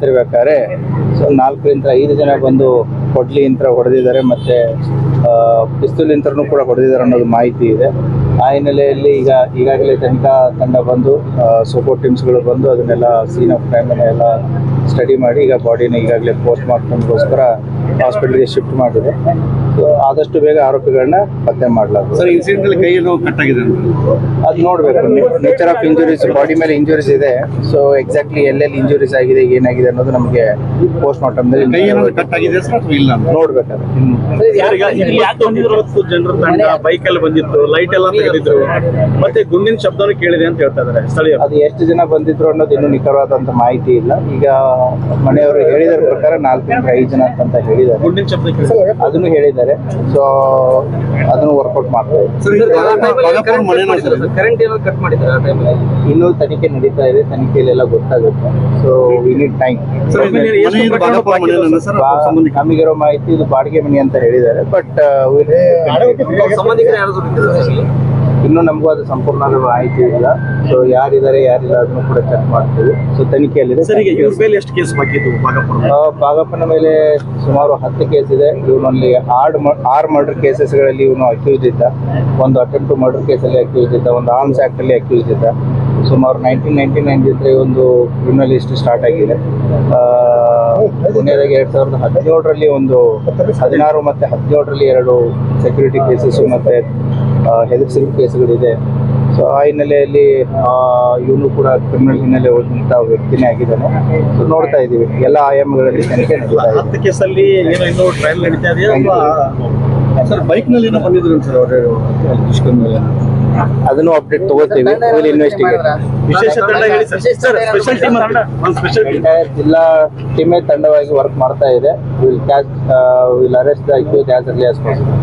ಬರ್ತಿರ್ಬೇಕಾದ್ರೆ so ನಾಲ್ಕರಿಂದ ಐದು ಜನ ಬಂದು ಕೊಡ್ಲಿ ಇಂತ್ರ ಹೊಡೆದಿದ್ದಾರೆ ಮತ್ತೆ ಪಿಸ್ತೂಲ್ ಯಂತ್ರನೂ ಕೂಡ ಹೊಡೆದಿದ್ದಾರೆ ಅನ್ನೋದು ಮಾಹಿತಿ ಇದೆ. ಆ ಹಿನ್ನೆಲೆಯಲ್ಲಿ ಈಗ ಈಗಾಗಲೇ ತನಿಖಾ ತಂಡ ಬಂದು ಸಪೋರ್ಟ್ ಟೀಮ್ಸ್ಗಳು ಬಂದು ಅದನ್ನೆಲ್ಲ ಸೀನ್ ಆಫ್ ಕ್ರೈಮನ್ನೆಲ್ಲ ಸ್ಟಡಿ ಮಾಡಿ ಈಗ ಬಾಡಿನ ಈಗಾಗಲೇ ಪೋಸ್ಟ್ ಮಾರ್ಟಮ್ಗೋಸ್ಕರ ಹಾಸ್ಪಿಟಲ್ಗೆ ಶಿಫ್ಟ್ ಮಾಡಿದೆ. ಸೊ ಆದಷ್ಟು ಬೇಗ ಆರೋಪಿಗಳನ್ನ ಪತ್ತೆ ಮಾಡಲಾಗುತ್ತೆ ಸರ್ ಇನ್ಸಿಡೆಂಟ್ ಅಲ್ಲಿ ಕೈ ಏನೋ ಕಟ್ ಆಗಿದೆ ಅಂತ. ಅದು ನೋಡಬೇಕು. ನೇಚರ್ ಆಫ್ ಇಂಜುರೀಸ್ ಬಾಡಿ ಮೇಲೆ ಇಂಜುರೀಸ್ ಇದೆ. ಸೊ ಎಕ್ಸಾಕ್ಟ್ಲಿ ಎಲ್ಲೆಲ್ಲಿ ಇಂಜುರೀಸ್ ಆಗಿದೆ ಏನಾಗಿದೆ ಅನ್ನೋದು ನಮಗೆ ಪೋಸ್ಟ್ ಕೈ ಮಾರ್ಟಮ್ದಲ್ಲಿ ಏನಾದ್ರು ಕಟ್ ಆಗಿದೆ ಸರ್ ಇಲ್ಲ ನೋಡ್ಬೇಕಾದ್ರೆ ಜನರ ತಂಡ ಬೈಕ್ ಅಲ್ಲಿ ಬಂದಿತ್ತು ಲೈಟ್ ಎಲ್ಲ ತೆಗೆದಿದ್ರು. ಮತ್ತೆ ಗುಂಡಿನ ಶಬ್ದನೂ ಕೇಳಿದೆ ಅಂತ ಹೇಳ್ತಾ ಇದ್ದಾರೆ ಸ್ಥಳೀಯರು ಅದು ಎಷ್ಟು ಜನ ಬಂದಿದ್ರು ಅನ್ನೋದು ಇನ್ನೂ ನಿಖರವಾದಂತ ಮಾಹಿತಿ ಇಲ್ಲ. ಈಗ ಮನೆಯವರು ಹೇಳಿದ ಪ್ರಕಾರ ನಾಲ್ಕರಿಂದ ಐದು ಜನ ಅಂತ ಗುಂಡಿನ ಶಬ್ದ ಅದನ್ನು ಹೇಳಿದ್ದಾರೆ. ಸೊ ಅದನ್ನು ವರ್ಕೌಟ್ ಮಾಡ್ತಾರೆ? ಕರೆಂಟ್ ಏನೋ ಕಟ್ ಮಾಡಿದ್ದಾರೆ ಆ ಟೈಮಲ್ಲಿ ಇನ್ನೂ ತನಿಖೆ ನಡೀತಾ ಇದೆ. ತನಿಖೆಯಲ್ಲೆಲ್ಲ ಗೊತ್ತಾಗುತ್ತೆ. ಸೊ ವಿ ನೀಡ್ ಟೈಮ್ ನಮಗಿರೋ ಮಾಹಿತಿ ಇದು ಬಾಡಿಗೆ ಮನೆ ಅಂತ ಹೇಳಿದ್ದಾರೆ. ಬಟ್ ಸಂಬಂಧಿಕರು ಯಾರು ಇನ್ನೂ ನಮಗೂ ಅದು ಸಂಪೂರ್ಣ ಮಾಹಿತಿ ಇಲ್ಲ. ಸೊ ಯಾರಿದ್ದಾರೆ ಯಾರಿಲ್ಲ ಅದನ್ನು ಕೂಡ ಚೆಕ್ ಮಾಡ್ತೀವಿ. ಸೊ ತನಿಖೆಯಲ್ಲಿದೆ. ಎಷ್ಟು ಕೇಸ್ ಆ, ಮೇಲೆ ಸುಮಾರು ಹತ್ತು ಕೇಸ್ ಇದೆ. ಇವನಲ್ಲಿ ಆರ್ಡ್ ಆರು ಮರ್ಡರ್ ಕೇಸಸ್ಗಳಲ್ಲಿ ಇವನು ಅಕ್ಯೂಸ್ ಇದ್ದ. ಒಂದು ಅಟೆಂಪ್ಟ್ ಮರ್ಡರ್ ಕೇಸಲ್ಲಿ ಅಕ್ಯೂಸ್ ಇದ್ದ. ಒಂದು ಆರ್ಮ್ಸ್ ಆ್ಯಕ್ಟಲ್ಲಿ ಅಕ್ಯೂಸ್ ಇದ್ದ. ಸುಮಾರು ನೈನ್ಟೀನ್ ನೈನ್ಟಿ ನೈನ್ ಜೊತೆ ಒಂದು ಕ್ರಿಮಿನಲ್ ಹಿಸ್ಟ್ರಿ ಸ್ಟಾರ್ಟ್ ಆಗಿದೆ. ಪುಣ್ಯದಾಗ ಎರಡ್ ಎರಡು ಸಾವಿರದ ಹದಿನೇಳರಲ್ಲಿ ಒಂದು ಹದಿನಾರು ಮತ್ತು ಹದಿನೇಳರಲ್ಲಿ ಎರಡು ಸೆಕ್ಯೂರಿಟಿ ಕೇಸಸ್ ಮತ್ತು ಹೆದರ್ಸಿದ ಕೇಸ್ಗಳಿದೆ. ಸೊ ಆ ಹಿನ್ನೆಲೆಯಲ್ಲಿ ಇವನು ಕೂಡ ಕ್ರಿಮಿನಲ್ ಹಿನ್ನೆಲೆ ಹೋದಂಥ ವ್ಯಕ್ತಿನೇ ಆಗಿದ್ದಾನೆ. ಸೊ ನೋಡ್ತಾ ಇದೀವಿ ಎಲ್ಲ ಆಯಾಮಗಳಲ್ಲಿ ತನಿಖೆ ನಡೀತಾ ಹತ್ತು ಕೇಸಲ್ಲಿ ಏನೋ ಇನ್ನೂ ಟ್ರಯಲ್ ನಡೀತಾ ಇದೆಯಾ ಸರ್ ಬೈಕ್ನಲ್ಲಿ ಏನೋ ಬಂದಿದ್ರು ಸರ್ ಅವರು ದುಷ್ಕರ್ಮ ಅದನ್ನು ಅಪ್ಡೇಟ್ ತಗೋತೀವಿ. ವಿಲ್ ಇನ್ವೆಸ್ಟಿಗೇಟ್ ವಿಶೇಷ ತಂಡ ಹೇಳಿ ಸರ್. ಸ್ಪೆಷಲ್ ಟೀಮ್ ಒಂದು ಸ್ಪೆಷಲ್ ಜಿಲ್ಲಾ ಟೀಮೇ ತಂಡವಾಗಿ ವರ್ಕ್ ಮಾಡ್ತಾ ಇದೆ. Will catch will arrest the accused as early as possible